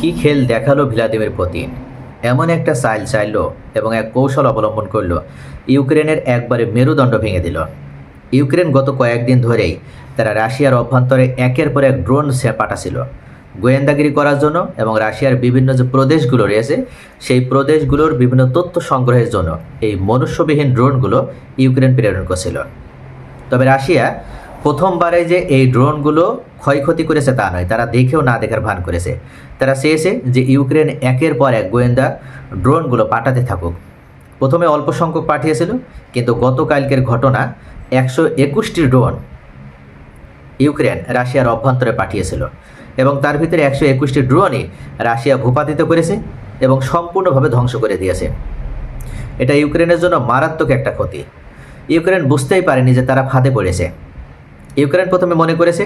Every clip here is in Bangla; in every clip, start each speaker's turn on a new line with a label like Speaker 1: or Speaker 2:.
Speaker 1: কি খেল দেখাল ভ্লাদিমির পুতিন। এমন একটা সাইল চাইল এবং এক কৌশল অবলম্বন করল। ইউক্রেনের একবারে মেরুদণ্ড ভেঙে দিল। ইউক্রেন গত কয়েকদিন ধরেই তারা রাশিয়ার অভ্যন্তরে একের পর এক ড্রোন পাঠাছিল। গোয়েন্দাগিরি করার জন্য এবং রাশিয়ার বিভিন্ন যে প্রদেশগুলো রয়েছে, সেই প্রদেশগুলোর বিভিন্ন তথ্য সংগ্রহের জন্য এই মনুষ্যবিহীন ড্রোনগুলো ইউক্রেন প্রেরণ করছিল। তবে রাশিয়া প্রথমবারে যে এই ড্রোনগুলো ক্ষয়ক্ষতি করেছে তা নয়, তারা দেখেও না দেখার ভান করেছে। তারা চেয়েছে যে ইউক্রেন একের পর এক গোয়েন্দা ড্রোনগুলো পাঠাতে থাকুক। প্রথমে অল্প সংখ্যক পাঠিয়েছিল, কিন্তু গতকালকের ঘটনা একশো একুশটি ড্রোন ইউক্রেন রাশিয়ার অভ্যন্তরে পাঠিয়েছিল এবং তার ভিতরে একশো একুশটি ড্রোনই রাশিয়া ভূপাতিত করেছে এবং সম্পূর্ণভাবে ধ্বংস করে দিয়েছে। এটা ইউক্রেনের জন্য মারাত্মক একটা ক্ষতি। ইউক্রেন বুঝতেই পারেনি যে তারা ফাঁদে পড়েছে। ইউক্রেন প্রথমে মনে করেছে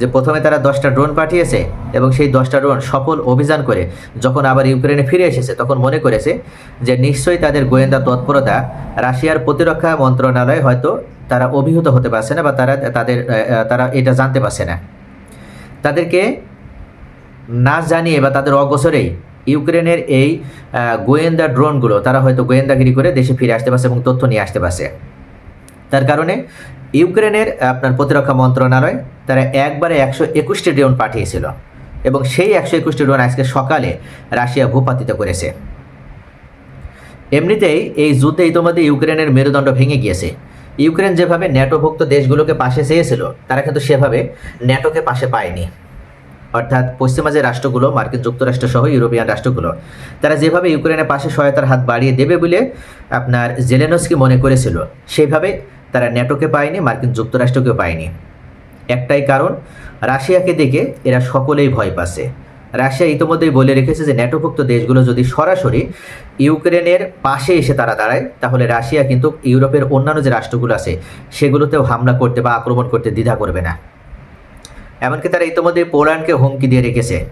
Speaker 1: যে প্রথমে তারা দশটা ড্রোন পাঠিয়েছে এবং সেই দশটা ড্রোন সফল অভিযান করে যখন আবার ইউক্রেনে ফিরে এসেছে, তখন মনে করেছে যে নিশ্চয়ই তাদের গোয়েন্দা তৎপরতা রাশিয়ার প্রতিরক্ষা মন্ত্রণালয় হয়তো তারা অভিভূত হতে পারছে না বা তারা তাদের তারা এটা জানতে পারছে না। তাদেরকে না জানিয়ে বা তাদের অগোচরেই ইউক্রেনের এই গোয়েন্দা ড্রোনগুলো, তারা হয়তো গোয়েন্দাগিরি করে দেশে ফিরে আসতে পারছে এবং তথ্য নিয়ে আসতে পারছে। তার কারণে ইউক্রেনের আপনার প্রতিরক্ষা মন্ত্রণালয় তারা একবারে একশো একুশটি ড্রোন পাঠিয়েছিল এবং সেই একশো একুশটি ড্রোন আজকে সকালে রাশিয়া ভূপাতিত করেছে। এমনিতেই এই যুদ্ধে ইতিমধ্যে ইউক্রেনের মেরুদণ্ড ভেঙে গিয়েছে। ইউক্রেন যেভাবে ন্যাটোভুক্ত দেশগুলোকে পাশে চেয়েছিল, তারা কিন্তু সেভাবে ন্যাটোকে পাশে পায়নি। অর্থাৎ পশ্চিমা যে রাষ্ট্রগুলো, মার্কিন যুক্তরাষ্ট্র সহ ইউরোপিয়ান রাষ্ট্রগুলো, তারা যেভাবে ইউক্রেনের পাশে সহায়তার হাত বাড়িয়ে দেবে বলে আপনার জেলেনস্কি মনে করেছিল সেইভাবে তারা ন্যাটোকে পায়নি, মার্কিন যুক্তরাষ্ট্রকে পায়নি। একটাই কারণ, রাশিয়াকে দেখে এরা সকলেই ভয় পাচ্ছে। রাশিয়া ইতিমধ্যেই বলে রেখেছে যে ন্যাটোভুক্ত দেশগুলো যদি সরাসরি ইউক্রেনের পাশে এসে তারা দাঁড়ায়, তাহলে রাশিয়া কিন্তু ইউরোপের অন্যান্য যে রাষ্ট্রগুলো আছে, সেগুলোতেও হামলা করতে বা আক্রমণ করতে দ্বিধা করবে না। এমনকি তারা ইতিমধ্যে পোল্যান্ডকে হুমকি দিয়ে রেখেছে।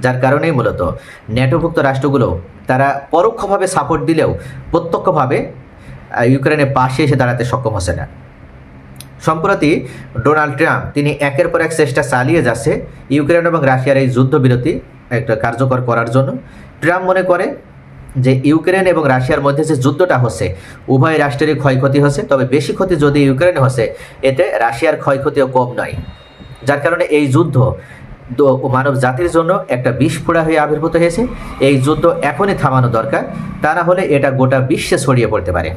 Speaker 1: যার কারণেই মূলত ন্যাটোভুক্ত রাষ্ট্রগুলো তারা পরোক্ষভাবে সাপোর্ট দিলেও প্রত্যক্ষভাবে ইউক্রেনের পাশে এসে দাঁড়াতে সক্ষম হচ্ছে না সম্প্রতি ডোনাল্ড ট্রাম্প, তিনি একের পর এক চেষ্টা চালিয়ে যাচ্ছে ইউক্রেন এবং রাশিয়ার এই যুদ্ধবিরতি একটা কার্যকর করার জন্য। ট্রাম্প মনে করে যে ইউক্রেন এবং রাশিয়ার মধ্যে যে যুদ্ধটা হচ্ছে, উভয় রাষ্ট্রেরই ক্ষয়ক্ষতি হচ্ছে, তবে বেশি ক্ষতি যদি ইউক্রেনে হচ্ছে, এতে রাশিয়ার ক্ষয়ক্ষতিও কম নয়। যার কারণে এই যুদ্ধ মানব জাতির জন্য একটা বিস্ফোরা হয়ে আবির্ভূত হয়েছে। এই যুদ্ধ এখনই থামানো দরকার, তা না হলে এটা গোটা বিশ্বে ছড়িয়ে পড়তে পারে।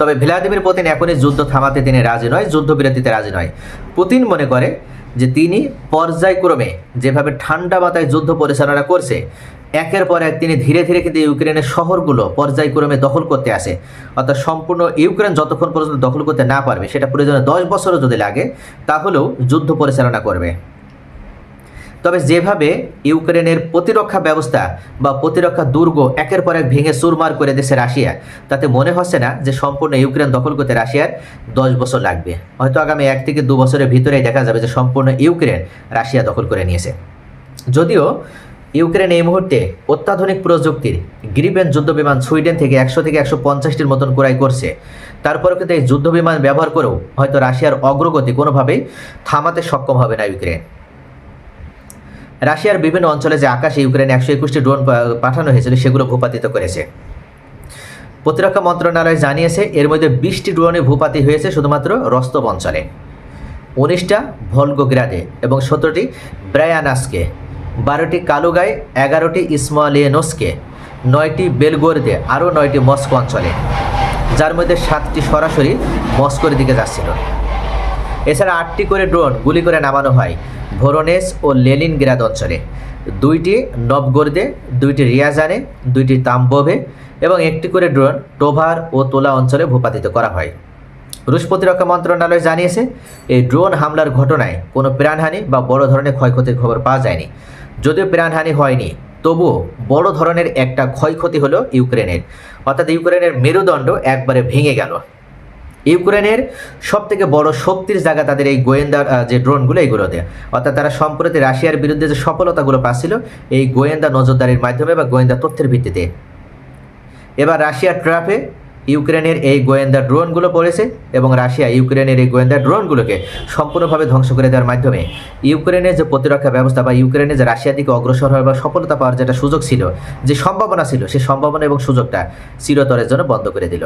Speaker 1: তবে ভ্লাদিমির পুতিন এখনই যুদ্ধ থামাতে তিনি রাজি নয়, যুদ্ধবিরতিতে রাজি নয়। পুতিন মনে করে যে তিনি পর্যায়ক্রমে যেভাবে ঠান্ডা মাথায় যুদ্ধ পরিচালনা করছে, একের পর এক তিনি ধীরে ধীরে কিন্তু ইউক্রেনের শহরগুলো পর্যায়ক্রমে দখল করতে আসে। অর্থাৎ সম্পূর্ণ ইউক্রেন যতক্ষণ পর্যন্ত দখল করতে না পারবে, সেটা প্রয়োজনে দশ বছরও যদি লাগে, তাহলেও যুদ্ধ পরিচালনা করবে। তবে যেভাবে ইউক্রেনের প্রতিরক্ষা ব্যবস্থা বা প্রতিরক্ষা দুর্গ একের পর এক ভেঙে সুরমার করে দিয়েছে রাশিয়া, তাতে মনে হচ্ছে না যে সম্পূর্ণ ইউক্রেন দখল করতে রাশিয়ার দশ বছর লাগবে। হয়তো আগামী এক থেকে দু বছরের ভিতরেই দেখা যাবে যে সম্পূর্ণ ইউক্রেন রাশিয়া দখল করে নিয়েছে। যদিও ইউক্রেন এই মুহূর্তে অত্যাধুনিক প্রযুক্তির গ্রিপেন যুদ্ধবিমান সুইডেন থেকে একশো থেকে একশো পঞ্চাশটির মতন ক্রয় করছে। তারপরেও কিন্তু এই যুদ্ধবিমান ব্যবহার করেও হয়তো রাশিয়ার অগ্রগতি কোনোভাবেই থামাতে সক্ষম হবে না ইউক্রেন। রাশিয়ার বিভিন্ন অঞ্চলে যে আকাশে ইউক্রেনে একশো একুশটি ড্রোন পাঠানো হয়েছিল, সেগুলো ভূপাতিত করেছে। প্রতিরক্ষা মন্ত্রণালয় জানিয়েছে, এর মধ্যে বিশটি ড্রোনে ভূপাতি হয়েছে শুধুমাত্র রস্তব অঞ্চলে। উনিশটা ভলগোগ্রাদে এবং সতেরোটি ব্রায়ানাসকে, বারোটি কালুগায়, এগারোটি ইসমালিয়েনসকে, নয়টি বেলগোরদে, আরও নয়টি মস্কো অঞ্চলে, যার মধ্যে সাতটি সরাসরি মস্কোর দিকে যাচ্ছিল। এছাড়া আটটি করে ড্রোন গুলি করে নামানো হয় ভোরনেস ও লেলিনগ্রাদ অঞ্চলে। দুইটি নবগর্দে, দুইটি রিয়াজানে, দুইটি তাম্বোভে এবং একটি করে ড্রোন টোভার ও তোলা অঞ্চলে ভূপাতিত করা হয়। রুশ প্রতিরক্ষা মন্ত্রণালয় জানিয়েছে, এই ড্রোন হামলার ঘটনায় কোনো প্রাণহানি বা বড় ধরনের ক্ষয়ক্ষতির খবর পাওয়া যায়নি। যদিও প্রাণহানি হয়নি, তবুও বড় ধরনের একটা ক্ষয়ক্ষতি হলো ইউক্রেনের। অর্থাৎ ইউক্রেনের মেরুদণ্ড একবারে ভেঙে গেল। ইউক্রেনের সব থেকে বড় শক্তির জায়গা তাদের এই গোয়েন্দা যে ড্রোনগুলো এইগুলোতে অর্থাৎ তারা সম্প্রতি রাশিয়ার বিরুদ্ধে যে সফলতাগুলো পাচ্ছিল, এই গোয়েন্দা নজরদারির মাধ্যমে বা গোয়েন্দা তথ্যের ভিত্তিতে। এবার রাশিয়ার ট্রাফে ইউক্রেনের এই গোয়েন্দা ড্রোনগুলো পড়েছে এবং রাশিয়া ইউক্রেনের এই গোয়েন্দা ড্রোনগুলোকে সম্পূর্ণভাবে ধ্বংস করে দেওয়ার মাধ্যমে ইউক্রেনের যে প্রতিরক্ষা ব্যবস্থা বা ইউক্রেনের যে রাশিয়া দিকে অগ্রসর হওয়ার বা সফলতা পাওয়ার যেটা সুযোগ ছিল, যে সম্ভাবনা ছিল সেই সম্ভাবনা এবং সুযোগটা চিরতরের জন্য বন্ধ করে দিল।